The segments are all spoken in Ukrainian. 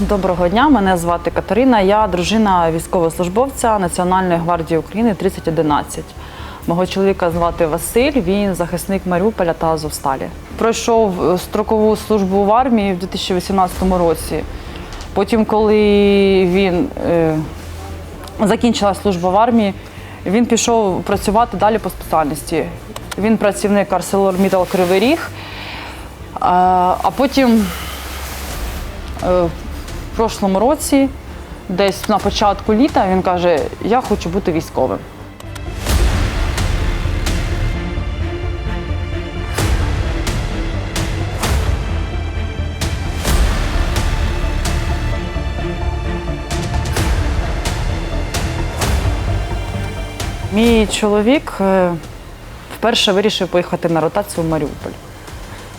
Доброго дня, мене звати Катерина. Я дружина військовослужбовця Національної гвардії України 3011. Мого чоловіка звати Василь, він захисник Маріуполя та Азовсталі. Пройшов е, строкову службу в армії в 2018 році. Потім, коли він е, закінчила служба в армії, він пішов працювати далі по спеціальності. Він працівник ArcelorMittal Кривий Ріг. А, а потім е, в прошлому році, десь на початку літа, він каже: Я хочу бути військовим. Мій чоловік е, вперше вирішив поїхати на ротацію в Маріуполь.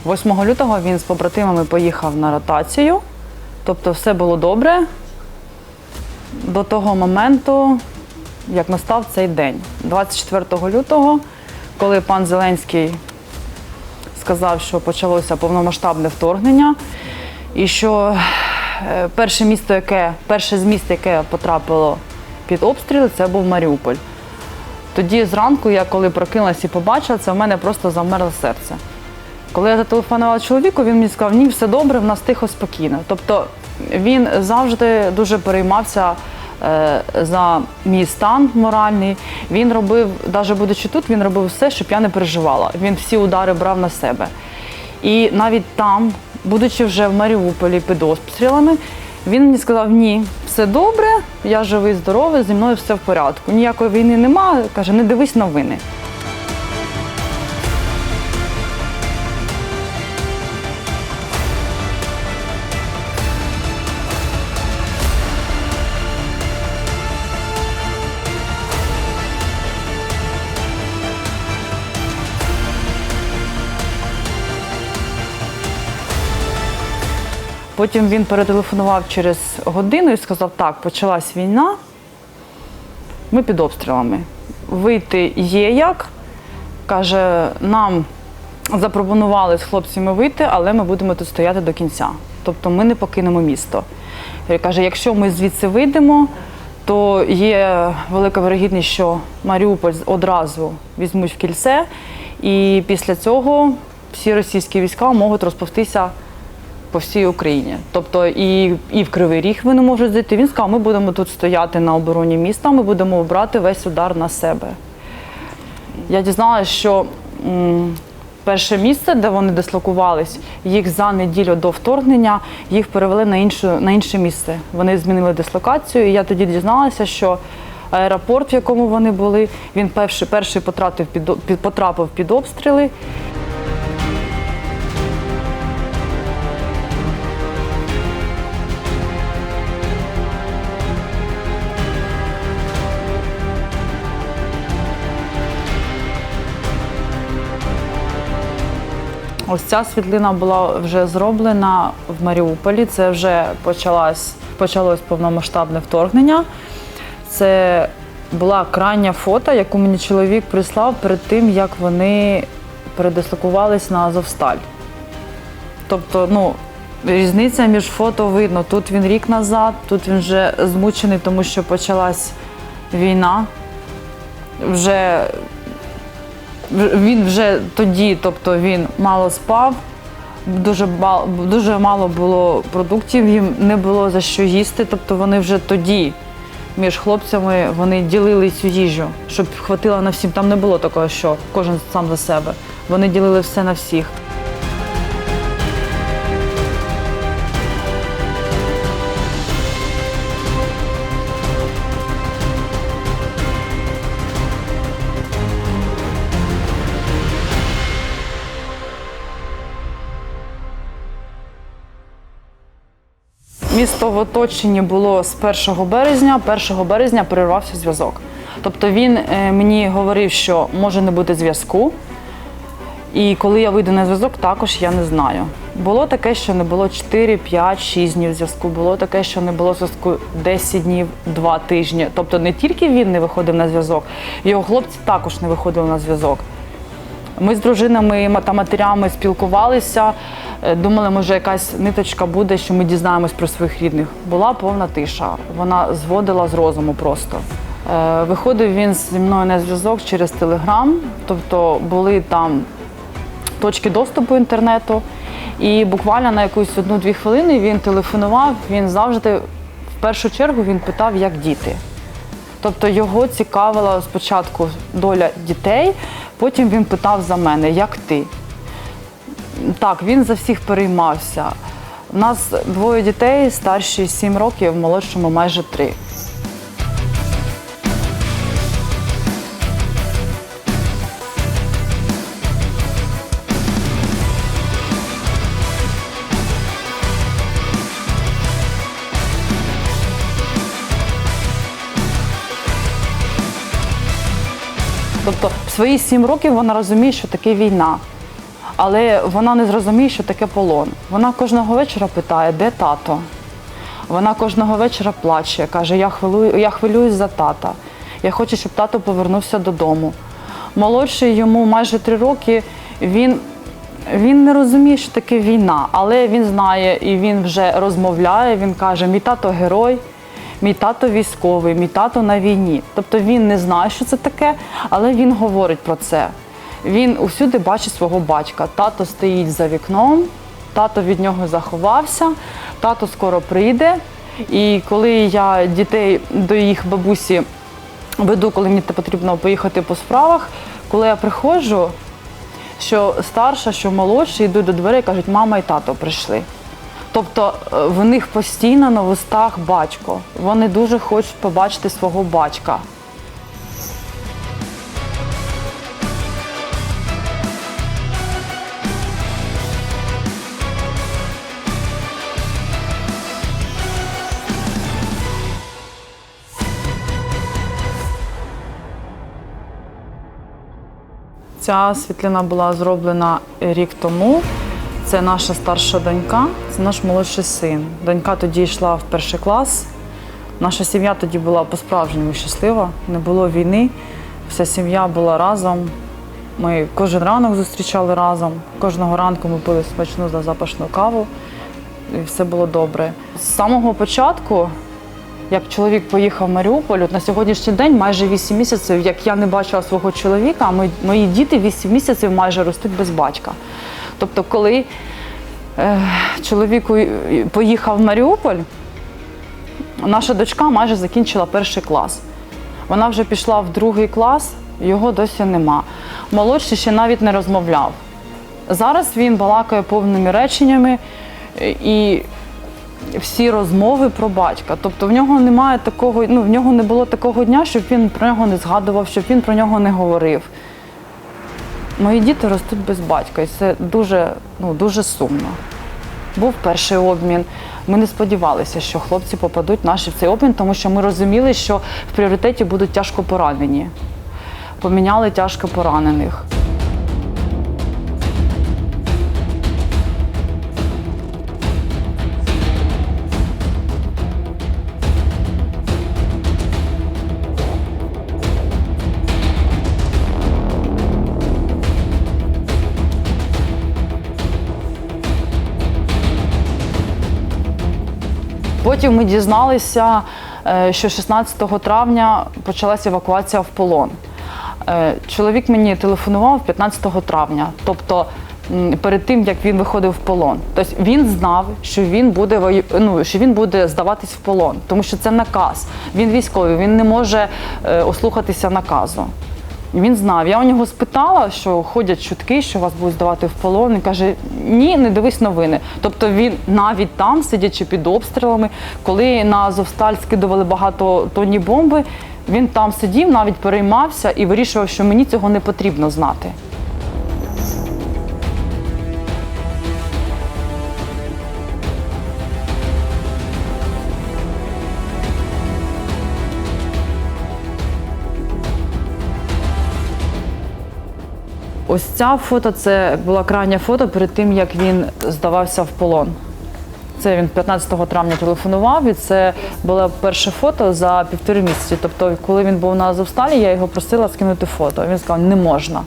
8 лютого він з побратимами поїхав на ротацію, тобто все було добре до того моменту, як настав цей день. 24 лютого, коли пан Зеленський сказав, що почалося повномасштабне вторгнення, і що е, перше місто, яке, перше з міст, яке потрапило під обстріли, це був Маріуполь. Тоді зранку, я коли прокинулася і побачила, це в мене просто замерло серце. Коли я зателефонувала чоловіку, він мені сказав, ні, все добре, в нас тихо, спокійно. Тобто він завжди дуже переймався е, за мій стан моральний. Він робив, навіть будучи тут, він робив все, щоб я не переживала. Він всі удари брав на себе. І навіть там, будучи вже в Маріуполі під обстрілами, він мені сказав: ні, все добре, я живий, здоровий, зі мною все в порядку. Ніякої війни немає. Каже, не дивись новини. Потім він перетелефонував через годину і сказав: так, почалась війна, ми під обстрілами. Вийти є як. Каже, нам запропонували з хлопцями вийти, але ми будемо тут стояти до кінця. Тобто ми не покинемо місто. Він Каже, якщо ми звідси вийдемо, то є велика вирогідність, що Маріуполь одразу візьмуть в кільце, і після цього всі російські війська можуть розповстися по всій Україні. Тобто і, і в Кривий Ріг вони можуть зайти. Він сказав, ми будемо тут стояти на обороні міста, ми будемо брати весь удар на себе. Я дізналася, що м, перше місце, де вони дислокувались, їх за неділю до вторгнення їх перевели на, іншу, на інше місце. Вони змінили дислокацію. І я тоді дізналася, що аеропорт, в якому вони були, він перший, перший потрапив під, потрапив під обстріли. Ось ця світлина була вже зроблена в Маріуполі. Це вже почалось, почалось повномасштабне вторгнення. Це була крайня фото, яку мені чоловік прислав перед тим, як вони передислокувались на Азовсталь. Тобто, ну, різниця між фото видно. Тут він рік назад, тут він вже змучений, тому що почалась війна. Вже він вже тоді, тобто він мало спав, дуже, ба- дуже мало було продуктів, їм не було за що їсти. Тобто вони вже тоді між хлопцями вони ділили цю їжу, щоб хватило на всім. Там не було такого, що кожен сам за себе. Вони ділили все на всіх. Місто в оточенні було з 1 березня. 1 березня перервався зв'язок. Тобто він е, мені говорив, що може не бути зв'язку. І коли я вийду на зв'язок, також я не знаю. Було таке, що не було 4, 5, 6 днів зв'язку. Було таке, що не було зв'язку 10 днів, 2 тижні. Тобто не тільки він не виходив на зв'язок, його хлопці також не виходили на зв'язок. Ми з дружинами та матерями спілкувалися, е, думали, може якась ниточка буде, що ми дізнаємось про своїх рідних. Була повна тиша. Вона зводила з розуму просто. Е, Виходив він зі мною на зв'язок через телеграм, тобто були там точки доступу інтернету. І буквально на якусь одну-дві хвилини він телефонував. Він завжди, в першу чергу, він питав, як діти. Тобто його цікавила спочатку доля дітей, потім він питав за мене, як ти. Так, він за всіх переймався. У нас двоє дітей, старші 7 років, молодшому майже 3. Тобто в свої 7 років вона розуміє, що таке війна. Але вона не зрозуміє, що таке полон. Вона кожного вечора питає, де тато. Вона кожного вечора плаче, каже, я хвилюю, я хвилююсь за тата. Я хочу, щоб тато повернувся додому. Молодший йому майже три роки. Він, він не розуміє, що таке війна, але він знає і він вже розмовляє. Він каже: мій тато герой, мій тато військовий, мій тато на війні. Тобто він не знає, що це таке, але він говорить про це. Він усюди бачить свого батька. Тато стоїть за вікном, тато від нього заховався, тато скоро прийде. І коли я дітей до їх бабусі веду, коли мені потрібно поїхати по справах, коли я приходжу, що старша, що молодша, йдуть до дверей і кажуть, мама і тато прийшли. Тобто е, в них постійно на вустах батько. Вони дуже хочуть побачити свого батька. Ця світлина була зроблена рік тому. Це наша старша донька, це наш молодший син. Донька тоді йшла в перший клас. Наша сім'я тоді була по-справжньому щаслива, не було війни. Вся сім'я була разом. Ми кожен ранок зустрічали разом. Кожного ранку ми пили смачну та запашну каву, і все було добре. З самого початку, як чоловік поїхав в Маріуполь, на сьогоднішній день майже 8 місяців, як я не бачила свого чоловіка, мої діти 8 місяців майже ростуть без батька. Тобто, коли е, чоловік поїхав в Маріуполь, наша дочка майже закінчила перший клас. Вона вже пішла в другий клас, його досі нема. Молодший ще навіть не розмовляв. Зараз він балакає повними реченнями е, і всі розмови про батька. Тобто в нього немає такого, ну в нього не було такого дня, щоб він про нього не згадував, щоб він про нього не говорив. Мої діти ростуть без батька, і це дуже, ну, дуже сумно. Був перший обмін. Ми не сподівалися, що хлопці попадуть наші в цей обмін, тому що ми розуміли, що в пріоритеті будуть тяжко поранені. Поміняли тяжко поранених. Потім ми дізналися, е, що 16 травня почалася евакуація в полон. Е, Чоловік мені телефонував 15 травня, тобто перед тим як він виходив в полон. Тобто він знав, що він буде ну, що він буде здаватись в полон, тому що це наказ. Він військовий, він не може е, ослухатися наказу. Він знав. Я у нього спитала, що ходять чутки, що вас будуть здавати в полон. Він каже: ні, не дивись новини. Тобто він навіть там, сидячи під обстрілами, коли на Азовсталь скидували багато тонні бомби, він там сидів, навіть переймався і вирішував, що мені цього не потрібно знати. Ось ця фото це була крайня фото перед тим, як він здавався в полон. Це він 15 травня телефонував, і це було перше фото за півтори місяці. Тобто, коли він був на Азовсталі, я його просила скинути фото. Він сказав, не можна.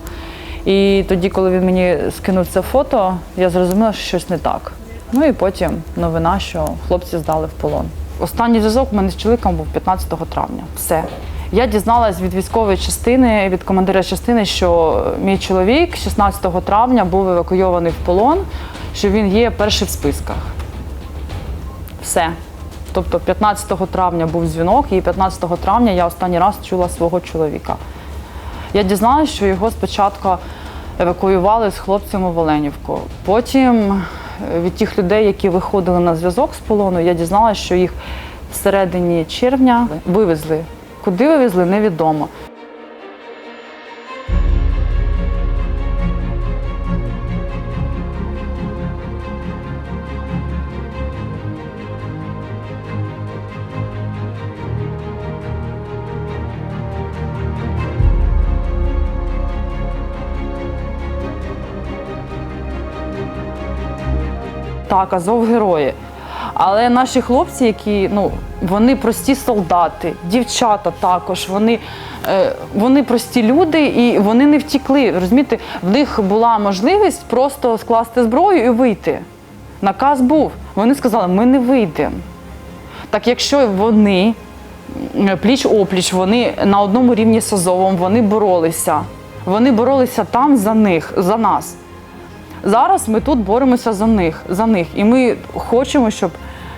І тоді, коли він мені скинув це фото, я зрозуміла, що щось не так. Ну і потім новина, що хлопці здали в полон. Останній зв'язок у мене з чоловіком був 15 травня. Все. Я дізналась від військової частини, від командира частини, що мій чоловік 16 травня був евакуйований в полон, що він є перший в списках. Все. Тобто 15 травня був дзвінок, і 15 травня я останній раз чула свого чоловіка. Я дізналася, що його спочатку евакуювали з хлопцями в Оленівку. Потім від тих людей, які виходили на зв'язок з полону, я дізналася, що їх всередині червня вивезли. Куди вивезли, невідомо. Так, Азов герої. Але наші хлопці, які ну вони прості солдати, дівчата також, вони, е, вони прості люди і вони не втікли. Розумієте, в них була можливість просто скласти зброю і вийти. Наказ був. Вони сказали, ми не вийдемо. Так якщо вони пліч опліч, вони на одному рівні з Азовом, вони боролися. Вони боролися там за них, за нас. Зараз ми тут боремося за них, за них. І ми хочемо, щоб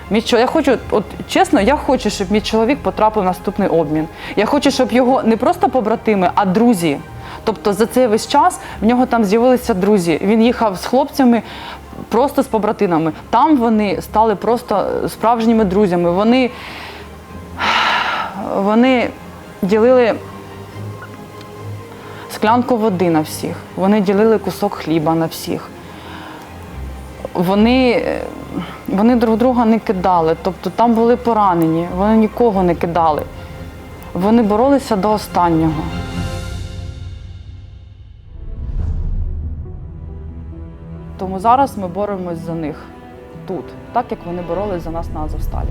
мій чо- я хочу, от чесно, я хочу, щоб мій чоловік потрапив в наступний обмін. Я хочу, щоб його не просто побратими, а друзі. Тобто за цей весь час в нього там з'явилися друзі. Він їхав з хлопцями. Просто з побратинами. Там вони стали просто справжніми друзями. Вони, вони ділили склянку води на всіх. Вони ділили кусок хліба на всіх. Вони, е, вони друг друга не кидали. Тобто там були поранені, вони нікого не кидали. Вони боролися до останнього. Тому зараз ми боремось за них тут, так як вони боролись за нас на Азовсталі.